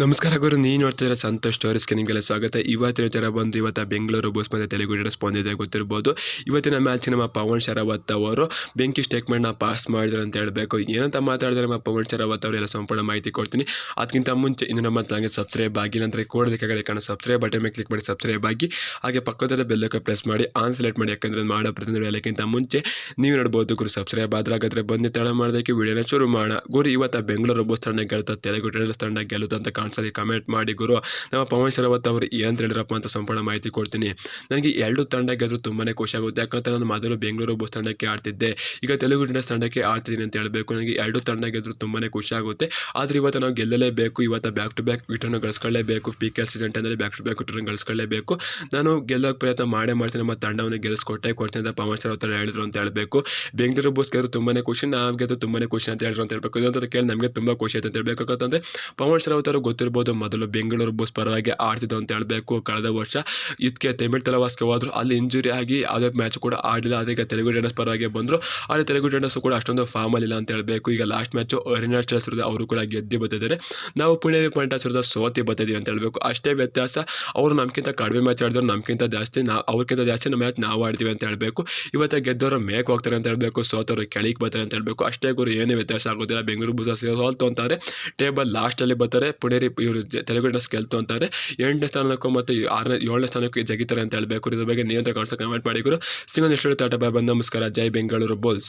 ನಮಸ್ಕಾರ ಗುರು ನೀವು ನೋಡ್ತಿದ್ರೆ ಸಂತೋಷ್ ಸ್ಟೋರೀಸ್ಗೆ ನಿಮಗೆಲ್ಲ ಸ್ವಾಗತ. ಇವತ್ತಿನ ಜನ ಬಂದು ಇವತ್ತು ಬೆಂಗಳೂರು ಬೋಸ್ ಮತ್ತು ತೆಲುಗು ಡೇಟಸ್ ಬಂದಿದೆ ಗೊತ್ತಿರ್ಬೋದು. ಇವತ್ತಿನ ಮ್ಯಾಚ್ ನಮ್ಮ ಪವನ್ ಶರಾವತ್ ಅವರು ಬೆಂಕಿ ಸ್ಟೇಟ್ಮೆಂಟ್ನ ಪಾಸ್ ಮಾಡಿದ್ರು ಅಂತ ಹೇಳಬೇಕು. ಏನಂತ ಮಾತಾಡಿದ್ರೆ ನಮ್ಮ ಪವನ್ ಶರಾವತ್ ಅವರೆಲ್ಲ ಸಂಪೂರ್ಣ ಮಾಹಿತಿ ಕೊಡ್ತೀನಿ. ಅದಕ್ಕಿಂತ ಮುಂಚೆ ಇನ್ನು ನಮ್ಮ ಚಾನಲ್ಗೆ ಸಬ್ಸ್ಕ್ರೈಬ್ ಆಗಿ ನಂತರ ಕೋಡದ ಕಡೆ ಕಾಣೋ ಸಬ್ಸ್ಕ್ರೈಬ್ ಬಟನ್ ಮೇಲೆ ಕ್ಲಿಕ್ ಮಾಡಿ ಸಬ್ಸ್ಕ್ರೈಬ್ ಆಗಿ, ಹಾಗೆ ಪಕ್ಕದಲ್ಲಿ ಬೆಲ್ಲಕ್ಕೆ ಪ್ರೆಸ್ ಮಾಡಿ ಆನ್ ಸೆಲೆಕ್ಟ್ ಮಾಡಿ, ಯಾಕಂದರೆ ಮಾಡೋ ಪ್ರತಿಯೊಂದು ಹೇಳೋಕ್ಕಿಂತ ಮುಂಚೆ ನೀವು ನೋಡ್ಬೋದು ಗುರು ಸಬ್ಸ್ಕ್ರೈಬ್ ಆದ್ರಾಗಾದ್ರೆ ಬಂದು ತಡ ಮಾಡೋದಕ್ಕೆ ವಿಡಿಯೋನ ಶುರು ಮಾಡೋಣ. ಗುರು, ಇವತ್ತು ಬೆಂಗಳೂರು ಬಸ್ ತಂಡ ಗೆಲ್ತಾ, ತೆಲುಗು ತಂಡ ಗೆಲ್ಲುತ್ತೆ ಅಂತ ಕಾಣಿಸಲಿ ಕಮೆಂಟ್ ಮಾಡಿ ಗುರು. ನಮ್ಮ ಪವನ್ ಶರಾವತ್ ಅವರು ಏನಂತ ಹೇಳಿರಪ್ಪ ಅಂತ ಸಂಪೂರ್ಣ ಮಾಹಿತಿ ಕೊಡ್ತೀನಿ. ನನಗೆ ಎರಡು ತಂಡ ಗೆದ್ರು ತುಂಬಾ ಖುಷಿ ಆಗುತ್ತೆ. ಯಾಕಂತ ನಾನು ಮೊದಲು ಬೆಂಗಳೂರು ಬಸ್ ತಂಡಕ್ಕೆ ಆಡ್ತಿದ್ದೆ. ಈಗ ತೆಲುಗು ಇಂಡಿಯನ್ಸ್ ತಂಡಕ್ಕೆ ಆಡ್ತಿದ್ದೀನಿ ಅಂತ ಹೇಳಬೇಕು. ನನಗೆ ಎರಡು ತಂಡ ಗೆದ್ರು ತುಂಬಾ ಖುಷಿ ಆಗುತ್ತೆ. ಆದರೆ ಇವತ್ತು ನಾವು ಗೆಲ್ಲಲೇಬೇಕು. ಇವತ್ತು ಬ್ಯಾಕ್ ಟು ಬ್ಯಾಕ್ ವಿಟರ್ನ್ ಗಳಿಸ್ಕೊಳ್ಳೇಬೇಕು. ಪಿ ಕೆ ಸೀಸನ್ ಟೈಮಲ್ಲಿ ಬ್ಯಾಕ್ ಟು ಬ್ಯಾಕ್ ವಿಟರ್ನ್ ಗಳಿಸ್ಕೊಳ್ಳೇಬೇಕು. ನಾನು ಗೆಲ್ಲೋಕೆ ಪ್ರಯತ್ನ ಮಾಡೇ ಮಾಡ್ತೀನಿ. ನಮ್ಮ ತಂಡವನ್ನು ಗೆಲ್ಲಿಸ್ಕೊಟ್ಟೆ ಕೊಡ್ತೀನಿ ಅಂತ ಪವನ್ ಶರಾವತ್ ಅವರು ಹೇಳಿದ್ರು ಅಂತ ಹೇಳಬೇಕು. ಬೆಂಗಳೂರು ಬಸ್ ಗೆದ್ರು ತುಂಬಾ ಖುಷಿ ನಾವು ಗೆದ್ದು ತುಂಬಾ ಖುಷಿ ಅಂತ ಹೇಳಿದ್ರು ಅಂತ ಹೇಳಬೇಕು. ಇದಂತ ಕೇಳಿ ನಮಗೆ ತುಂಬ ಖುಷಿ ಆಯ್ತು ಅಂತ ಹೇಳಬೇಕು. ಯಾಕಂತಂದ್ರೆ ಪವನ್ ಶರಾವತ್ ಅವರು ಗೊತ್ತಿರ್ಬೋದು. ಮೊದಲು ಬೆಂಗಳೂರು ಬಸ್ ಪರವಾಗಿ ಆಡ್ತಿದ್ದು ಅಂತ ಹೇಳಬೇಕು. ಕಳೆದ ವರ್ಷ ಇದಕ್ಕೆ ತಮಿಳ್ ತಲವಾಸ್ಗೆ ಹೋದ್ರು. ಅಲ್ಲಿ ಇಂಜುರಿ ಆಗಿ ಅದೇ ಮ್ಯಾಚ್ ಕೂಡ ಆಡಲಿಲ್ಲ. ಈಗ ತೆಲುಗು ಟೆಂಡರ್ಸ್ ಪರವಾಗಿ ಬಂದರು. ಆದರೆ ತೆಲುಗು ಟೆಂಡರ್ಸ್ ಕೂಡ ಅಷ್ಟೊಂದು ಫಾರ್ಮ್ ಇಲ್ಲ ಅಂತ ಹೇಳಬೇಕು. ಈಗ ಲಾಸ್ಟ್ ಮ್ಯಾಚು ಅರುಣಾಚಲ ಸುರದ ಅವರು ಕೂಡ ಗೆದ್ದು ಬರ್ತಿದ್ದಾರೆ. ನಾವು ಪುಣೆ ಪಾಯಿಂಟ್ ಸುರದ ಸೋತಿ ಬರ್ತಿದ್ದೀವಿ ಅಂತ ಹೇಳಬೇಕು. ಅಷ್ಟೇ ವ್ಯತ್ಯಾಸ, ಅವರು ನಮ್ಗಿಂತ ಕಡಿಮೆ ಮ್ಯಾಚ್ ಆಡಿದ್ರು. ನಮ್ಗಿಂತ ಜಾಸ್ತಿ ನಾವು ಅವ್ರಿಗಿಂತ ಜಾಸ್ತಿ ಮ್ಯಾಚ್ ನಾವು ಆಡ್ತೀವಿ ಅಂತ ಹೇಳಬೇಕು. ಇವತ್ತು ಗೆದ್ದವರು ಮೇಕ್ ಹೋಗ್ತಾರೆ ಅಂತ ಹೇಳಬೇಕು. ಸೋತವರು ಕೆಳಗೆ ಬರ್ತಾರೆ ಅಂತ ಹೇಳಬೇಕು. ಅಷ್ಟೇ ಗುರು, ಏನೇ ವ್ಯತ್ಯಾಸ ಆಗೋದಿಲ್ಲ. ಬೆಂಗಳೂರು ಬುಲ್ಸ್ ಸೋಲ್ತು ಅಂತಾರೆ. ಟೇಬಲ್ ಲಾಸ್ಟಲ್ಲಿ ಬರ್ತಾರೆ. ಪುಣೇರಿ ಇವರು ತೆಲುಗು ಟೆಸ್ಟ್ ಗೆಲ್ತು ಅಂತಾರೆ. ಎಂಟನೇ ಸ್ಥಾನಕ್ಕೂ ಮತ್ತು ಆರನೇ, ಏಳನೇ ಸ್ಥಾನಕ್ಕೆ ಜಗಿತಾರೆ ಅಂತ ಹೇಳಬೇಕು. ಇದ್ರ ಬಗ್ಗೆ ನಿಯಂತ್ರಣ ಕಾಣಿಸೋ ಕಮೆಂಟ್ ಮಾಡಿ ಗುರು. ಸಿಂಗಲ್ ಎಷ್ಟು ಟಾಟಾ ಬಾಯ್ ಬಂದ ನಮಸ್ಕಾರ. ಜೈ ಬೆಂಗಳೂರು, ಬೋಲ್ಸ್.